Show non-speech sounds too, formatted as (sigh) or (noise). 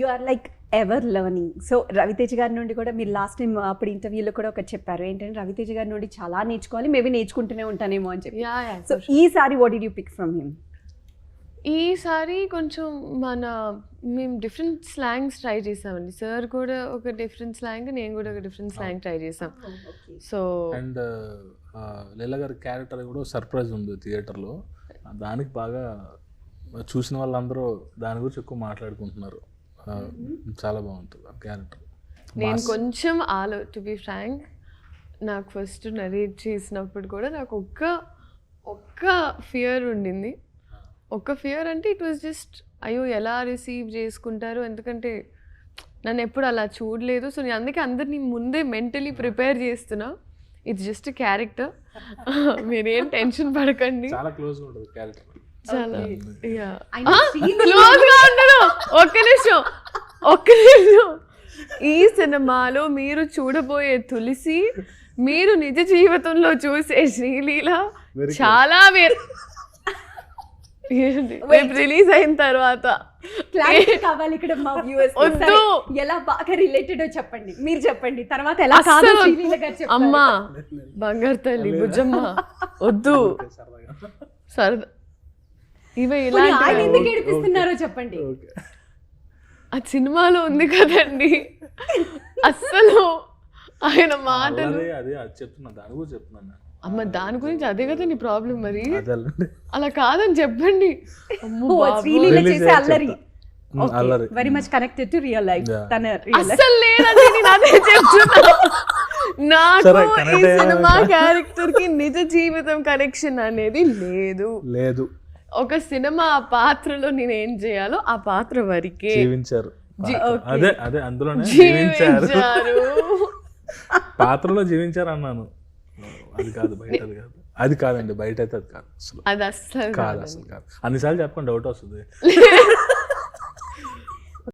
You are like ever learning so Raviteja గారి నుండి కూడా మీరు లాస్ట్ టైం అప్పుడు ఇంటర్వ్యూలో కూడా ఒకటి చెప్పారు. ఏంటంటే రవితేజ గారి నుండి చాలా నేర్చుకోవాలి. మేబీ నేర్చుకుంటూనే ఉంటానేమో అని చెప్పి. సో ఈసారి what did you pick from him ఈసారి కొంచెం మన మేము డిఫరెంట్ స్లాంగ్స్ ట్రై చేసామండి. సార్ కూడా ఒక డిఫరెంట్ స్లాంగ్ నేను కూడా ఒక డిఫరెంట్ స్లాంగ్ ట్రై చేసాం. సో అండ్ లీల గారి క్యారెక్టర్ కూడా సర్ప్రైజ్ ఉంది థియేటర్లో దానికి బాగా చూసిన వాళ్ళందరూ దాని గురించి ఎక్కువ మాట్లాడుకుంటున్నారు. చాలా బాగుంటుంది. ఆ క్యారెక్టర్ నేను కొంచెం ఆలో టు బి ఫ్రాంక్ నాకు ఫస్ట్ నరేట్ చేసినప్పుడు కూడా నాకు ఒక్క ఒక్క ఫియర్ ఉండింది. ఒక్క ఫియర్ అంటే ఇట్ వాజ్ జస్ట్ అయ్యో ఎలా రిసీవ్ చేసుకుంటారు? ఎందుకంటే నన్ను ఎప్పుడు అలా చూడలేదు. సో నేను అందుకే అందరినీ ముందే మెంటలీ ప్రిపేర్ చేస్తున్నా. ఇట్స్ జస్ట్ క్యారెక్టర్ మీరేం టెన్షన్ పడకండి. చాలా క్లోజ్గా ఉంటుంది క్యారెక్టర్ చాలా క్లోజ్గా ఉండను ఒక్క ఒక్క ఈ సినిమాలో మీరు చూడబోయే తులసి మీరు నిజ జీవితంలో చూసే శ్రీలీల చాలా వేరు. రేపు రిలీజ్ అయిన తర్వాత. కావాలి ఇక్కడ మా వ్యూవర్స్ వద్దు. ఎలా బాగా రిలేటెడ్ చెప్పండి. మీరు చెప్పండి. తర్వాత ఎలా. అమ్మా బంగారు తల్లి బుజ్జమ్మ (laughs) వద్దు. సరదా. ఇవి ఇలాంటి ఆయన ఎందుకు ఏడిపిస్తున్నారో చెప్పండి. ఓకే. ఆ సినిమాలో ఉంది కదండి. అస్సలు ఆయన మాటలు అదే అదే అది చెప్తున్నా దాని గురించి చెప్తున్నాను. అమ్మ దాని గురించి అదే కదా నీ ప్రాబ్లం మరి. అలా. కాదని చెప్పండి. అల్లరి. Very much connected to real life. తన అస్సలు లేదండి నేను అదే చెప్తున్నా. నాకు ఈ. సినిమా క్యారెక్టర్కి నిజ జీవితం కనెక్షన్ అనేది లేదు. లేదు. ఒక సినిమా ఆ పాత్రలో నేను ఏం చేయాలో ఆ పాత్ర వరకే జీవించారు. అదే అదే అందులోనే జీవించారు. పాత్రలో జీవించారు అన్నాను. అది కాదు బయట అది కాదు. అది కాదండి బయట అయితే అది కాదు అసలు. అది అస్సలు కాదు అసలు కాదు. అన్నిసార్లు చెప్పండి డౌట్ వస్తుంది. (laughs)